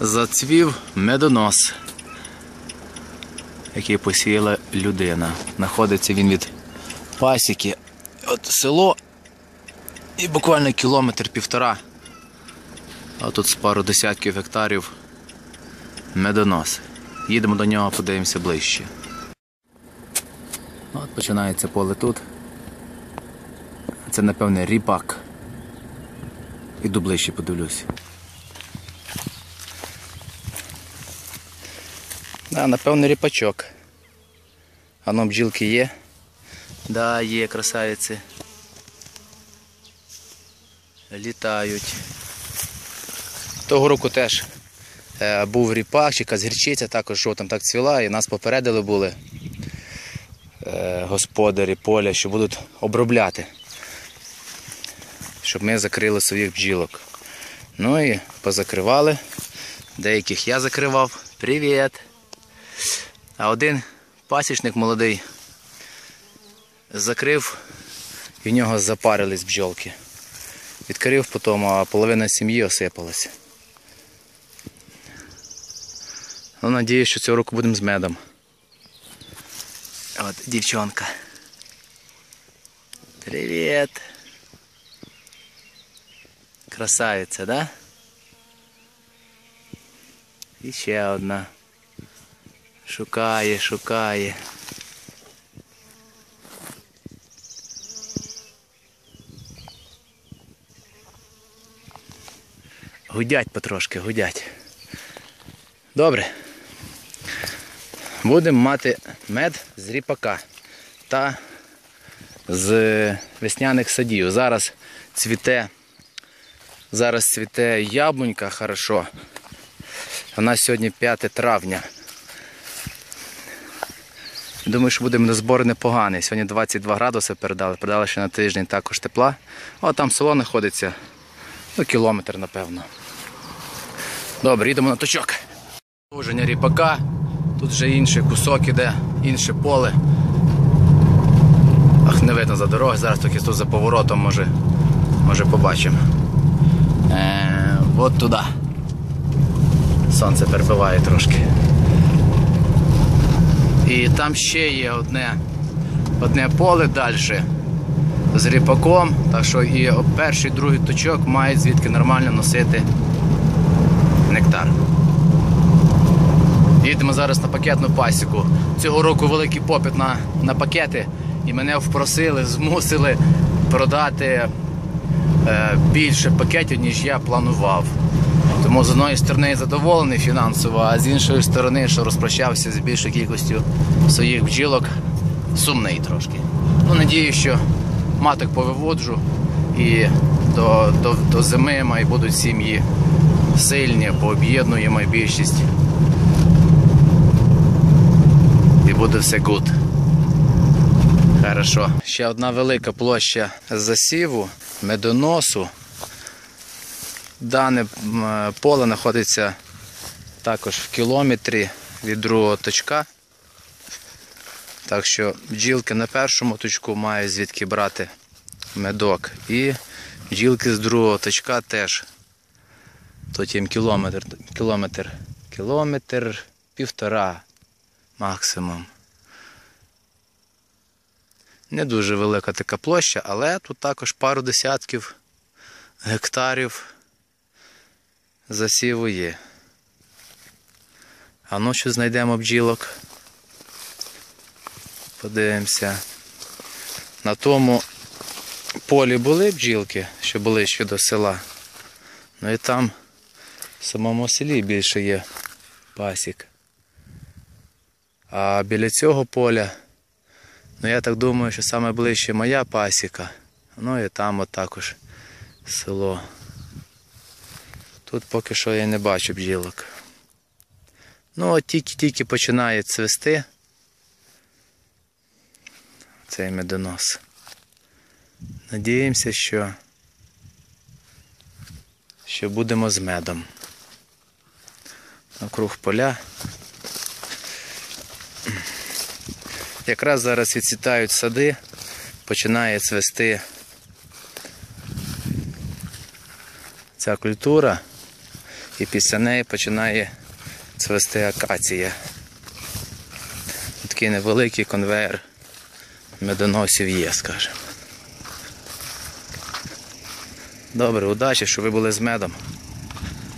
Зацвів медонос, який посіяла людина. Находиться він від пасіки. От село і буквально кілометр півтора. А тут з пару десятків гектарів медонос. Їдемо до нього, подивимося ближче. От починається поле тут. Це, напевне, ріпак. Іду ближче подивлюсь. Да, напевно, ріпачок. А ну, бджілки є. Да, є красавиці. Літають. Того року теж е, був ріпак, чи якась гірчиця, також що там так цвіла, і нас попередили були е, господарі поля, що будуть обробляти, щоб ми закрили своїх бджілок. Ну і позакривали. Деяких я закривав. Привіт! А один пасічник молодий закрив і в нього запарились бджолки. Відкрив потім, а половина сім'ї осипалася. Ну, надіюсь, що цього року будемо з медом. От дівчонка. Привіт. Красавиця, да? І ще одна. Шукає, шукає. Гудять потрошки, гудять. Добре. Будемо мати мед з ріпака та з весняних садів. Зараз цвіте, зараз цвіте яблунька хорошо. У нас сьогодні 5 травня. Думаю, що буде збор непоганий. Сьогодні 22 градуси передали. Передали ще на тиждень також тепла. О, там село знаходиться. Ну, кілометр, напевно. Добре, їдемо на точок. Уження ріпака. Тут вже інший кусок іде, інше поле. Ах, не видно за дорогою, зараз тільки тут за поворотом може, може побачимо. Е, от туди. Сонце перебиває трошки. І там ще є одне, одне поле далі з ріпаком, так що і перший, другий точок мають звідки нормально носити нектар. Їдемо зараз на пакетну пасіку. Цього року великий попит на, на пакети і мене впросили, змусили продати більше пакетів, ніж я планував. Тому з одної сторони задоволений фінансово, а з іншої сторони, що розпрощався з більшою кількістю своїх бджілок, сумний трошки. Ну, надію, що маток повиводжу і до, до, до зими май будуть сім'ї сильні, пооб'єднуємо більшість. І буде все гуд. Хорошо. Ще одна велика площа засіву, медоносу. Дане поле знаходиться також в кілометрі від другого точка. Так що бджілки на першому точку мають звідки брати медок. І бджілки з другого точка теж. Тут їм кілометр, кілометр, кілометр, півтора максимум. Не дуже велика така площа, але тут також пару десятків гектарів засіву є. А ну що знайдемо бджілок. Подивимося. На тому полі були бджілки, що були ще до села. Ну і там в самому селі більше є пасік. А біля цього поля, ну я так думаю, що саме ближче моя пасіка. Ну і там от також село. Тут поки що я не бачу бджілок. Ну от тільки-тільки починає цвісти цей медонос. Надіємося, що, що будемо з медом. Округ поля. Якраз зараз відцвітають сади, починає цвести ця культура. І після неї починає цвести акація. Такий невеликий конвейер медоносів є, скажімо. Добре, удачі, щоб ви були з медом.